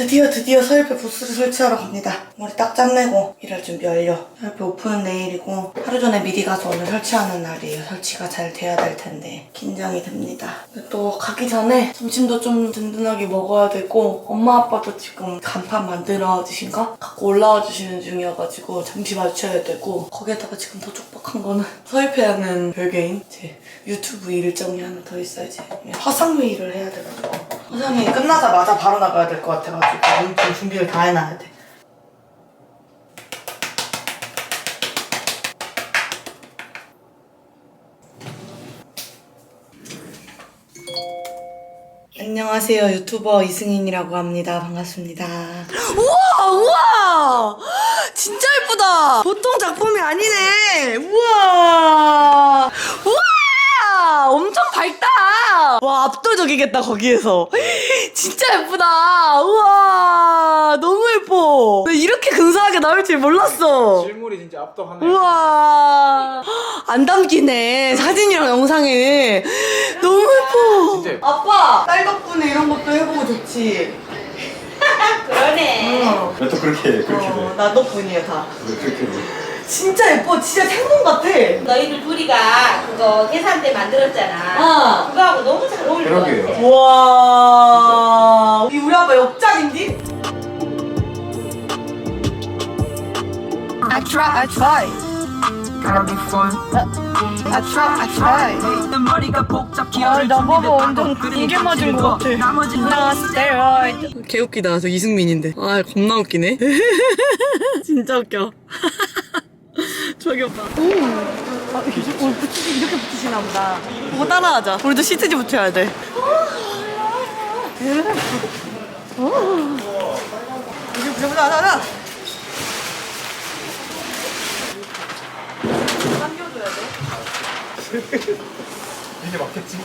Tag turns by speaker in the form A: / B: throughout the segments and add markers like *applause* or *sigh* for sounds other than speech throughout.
A: 드디어 드디어 서울배 부스를 설치하러 갑니다. 머리 딱 짠내고 일할 준비 완료. 서울배 오픈은 내일이고 하루 전에 미리 가서 오늘 설치하는 날이에요. 설치가 잘 돼야 될 텐데 긴장이 됩니다. 또 가기 전에 점심도 좀 든든하게 먹어야 되고 엄마 아빠도 지금 간판 만들어 주신 거 갖고 올라와 주시는 중이어가지고 잠시 마주쳐야 되고 거기에다가 지금 더 촉박한 거는 서울배 하는 별개인 제 유튜브 일정이 하나 더 있어야지 화상 회의를 해야 돼가지고 화상회의 끝나자마자 바로 나가야 될 것 같아가지고 아무튼 준비를 다 해놔야 돼. 안녕하세요. 유튜버 이승인이라고 합니다. 반갑습니다. 우와 우와! 진짜 예쁘다! 보통 작품이 아니네! 우와! 우와 엄청 밝다. 와 압도적이겠다 거기에서. *laughs* 진짜 예쁘다. 우와 너무 예뻐. 나 이렇게 근사하게 나올 줄 몰랐어.
B: 실물이 진짜 압도하네.
A: 우와. 안 담기네 사진이랑 영상에. 너무 예뻐.
B: 진짜 예뻐.
A: 아빠 딸 덕분에 이런 것도 해보고 좋지.
C: 그러네.
A: 어,
B: 왜또 그렇게 그렇게
A: 어, 나 덕분이야 다.
B: 돼? 왜 그렇게 돼?
A: 진짜 예뻐 진짜 생동 같아
C: 너희들 둘이가 그거 계산 때 만들었잖아.
A: 어.
C: 그거하고 너무 잘 어울릴 것
B: 그러게요.
C: 같아.
A: 우와 이 우리 아빠 옆자리인데?
D: I try, I try. Gotta be fun. I try, I try. 머리가 복잡
A: 아, 나 봐봐 완전 이게 맞은 것 같아 나 스테로이드 개웃기다 저 이승민인데 아 겁나 웃기네 *laughs* 진짜 웃겨 *laughs* 저기 오빠. 오, 아, 이렇게, 오, 붙이시, 이렇게 붙이시나 보다. 보고 따라하자. 우리도 시트지 붙여야 돼. 여기 붙여보자 하자. 당겨줘야 돼
B: 이게 맞겠지?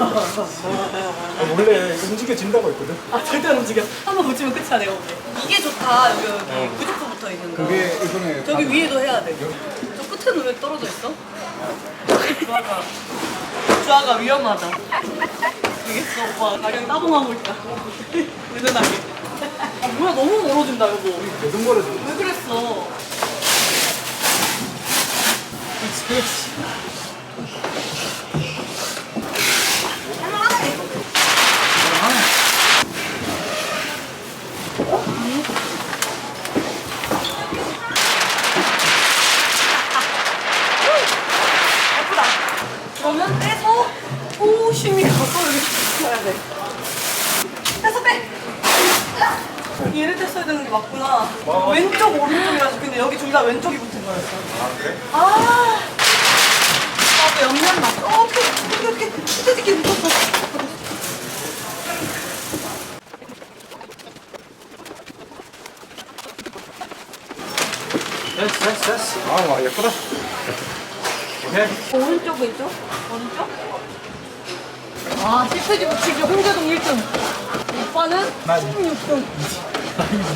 B: 아, 원래 움직여진다고 했거든.
A: 아 절대 안 움직여. 한 번 붙이면 끝이야 내가 이게 좋다 여기 여기 구직도 붙어 있는 거.
B: 그게 이번에
A: 저기
B: 다-
A: 위에도 해야 돼 저 끝에는 왜 떨어져 있어? 주아가 주아가 위험하다. 알겠어 오빠. 가령 따봉하고 있다. *laughs* 은은하게. 아 뭐야 너무 멀어진다 여보.
B: 계속 멀어져.
A: 왜 그랬어? 그렇지 그렇지 예쁘다. 그러면 떼서 오심이 가서 여기 붙여야 돼. 떼서 빼. 얘를 뗐어야 되는 게 맞구나. 왼쪽 오른쪽이라서 근데 여기 둘 다 왼쪽이 붙은 거였어.
B: 아 그래?
A: 아. 나도 옆면 맞. 어, 오케이. 찢어지게 묶었어.
B: 됐어 됐어 됐어. 아 와, 예쁘다. 오케이.
A: 오른쪽 왼쪽? 오른쪽? 아 실패지 붙이기 홍제동 1등. 오빠는
B: 나
A: 16등.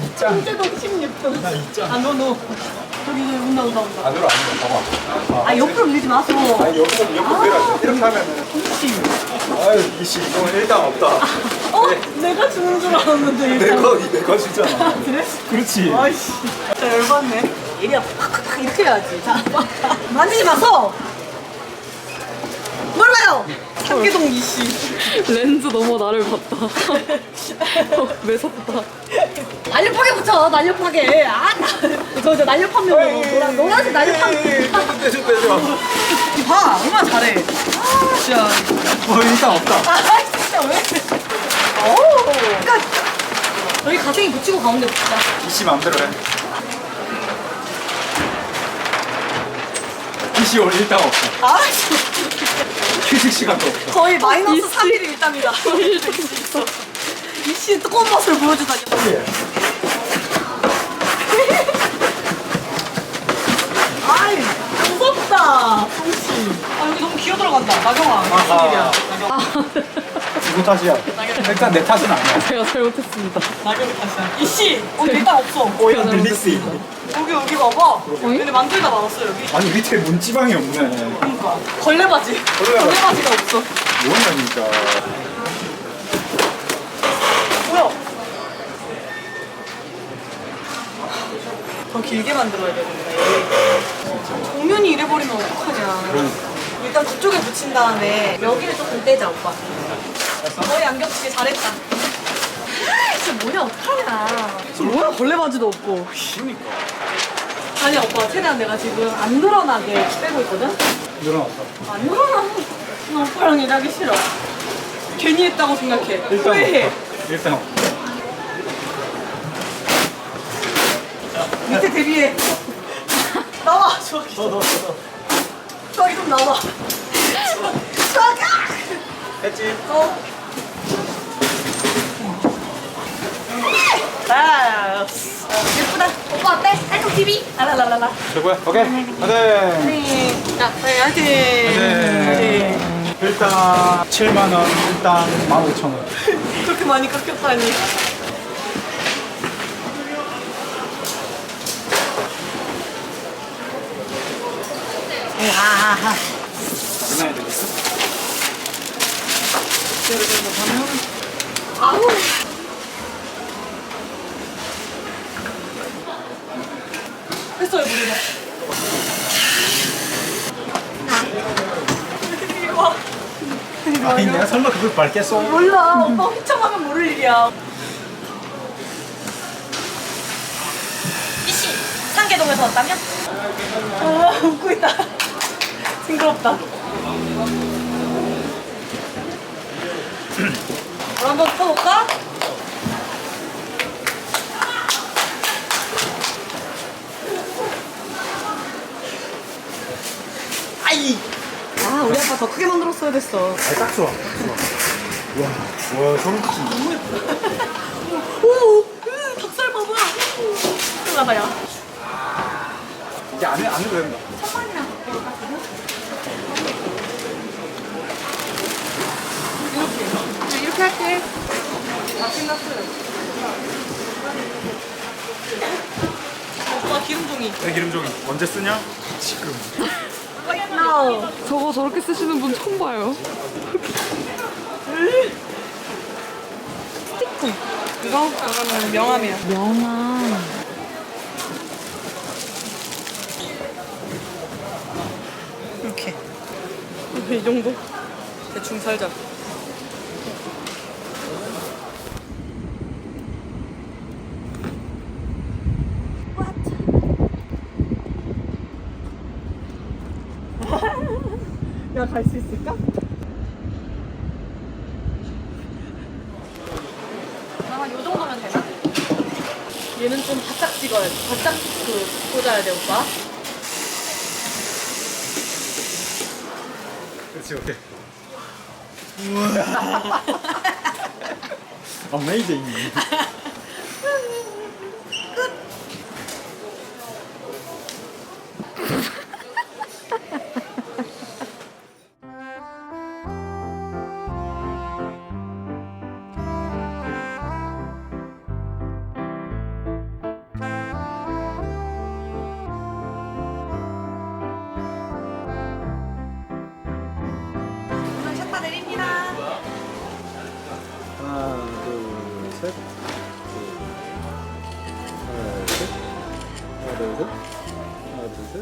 B: 진짜.
A: 홍제동 16등.
B: 나 있잖아.
A: 아, 너, 너. 저기, 저기, 온다, 온다, 온다.
B: 안으로 안으로 봐봐.
A: 아, 옆으로 밀지 마소.
B: 아니 여기서 옆으로. 이렇게 하면은.
A: 혹시.
B: 아유 이씨 이거 일당 없다.
A: 어? 내가 주는 줄 알았는데,
B: 내
A: 일단.
B: 거, 내거 주잖아.
A: 아, 그래?
B: 그렇지.
A: 아이씨. 진짜 열받네. 얘리야, 팍팍팍 이렇게 해야지. 자, *laughs* 만지지 마소! 몰라요! 삼계동 이씨.
E: 렌즈 너무 나를 봤다. *laughs* 어, 매섭다.
A: 날렵하게 붙여, 날렵하게. 아, 나. 저, 저 날렵한 면 노란, 노란색 날렵한 면. 봐, 얼마나 잘해. 아, 진짜.
B: 어 일당 없다.
A: 아, 진짜 왜? 오, 그러니까 여기 가생이 붙이고 가운데 붙자.
B: 이씨 맘대로 해. 이씨 오늘 일당 없다.
A: 아,
B: 휴식 시간도 없다.
A: 거의 마이너스 3일 일당이다. 이씨 뜨거운 맛을 보여주다니. 아이, 무섭다, 기어 들어간다. 나경아. 무슨 일이야? 나경아.
B: 누구 탓이야? 일단 내 탓은 아니야.
E: 제가 *laughs* 잘못했습니다.
A: 나경이 탓이야. 이씨! 어, 오늘 일단 없어.
B: 어, 오야 릴리스.
A: 여기 여기 봐봐. 근데 만들다 말았어 여기.
B: 아니 밑에 문지방이 없네.
A: 그러니까. 걸레바지.
B: 걸레바지.
A: 걸레바지가 없어.
B: 진짜.
A: 뭐야? 더 길게 만들어야 되겠네. 공연이 이래버리면 어떡하냐. 그러니까. 일단 그쪽에 붙인 다음에 여기를 조금 떼자, 오빠. 거의 안 겹치게 잘했다. 진짜 뭐냐, 어떡하냐. 뭐야, 걸레 바지도 없고.
B: 그러니까.
A: 아니, 오빠, 최대한 내가 지금 안 늘어나게 빼고 있거든?
B: 늘어났다.
A: 안 늘어나. 나 오빠랑 일하기 싫어. 괜히 했다고 생각해. 후회해.
B: 일단
A: 밑에 대비해. 나와, 저기. 저기 좀 나와. 저기!
B: 했지.
A: 어. 아, 예쁘다. 오빠 어때? 깔끔 TV? 알라라라라.
B: 최고야. 오케이. 네.
A: 네. 자, 네, 화이팅.
B: 네. 일단 7만 원, 일단 15,000원. *laughs*
A: 그렇게 많이 깎였다니. 와.
B: 아니 내가 설마 그걸 밟겠어?
A: 몰라. 오빠 휘청하면 모를 일이야. 이씨, 상계동에서 왔다며? 아, 웃고 있다. 징그럽다. 물 한번 퍼볼까? 아이! 아, 우리 아빠 더 크게 만들었어야 됐어.
B: 아니 딱 좋아. 딱 좋아. 와, 와 저렇게
A: 오! 으, 닭살 봐봐! 큰일 나다, 야.
B: 이게 안 해, 안 해도 된다.
A: 이렇게. 이렇게 할게. 다 끝났어요. 오빠 기름종이.
B: 내 기름종이 언제 쓰냐? 지금.
E: 저거 저렇게 쓰시는 분 처음 봐요.
A: 이거? 그러면 명함이야.
E: 영아.
A: 이렇게. 이 정도? 대충 살자. 야, 갈 수 있을까? 아마 요 정도면 되나? 얘는 좀 바짝 찍어야 돼. 바짝 그 꽂아야 돼, 오빠.
B: 그렇지, 오케이. 우와. 어메이징. അറുപത് അറുപത് അറുപത്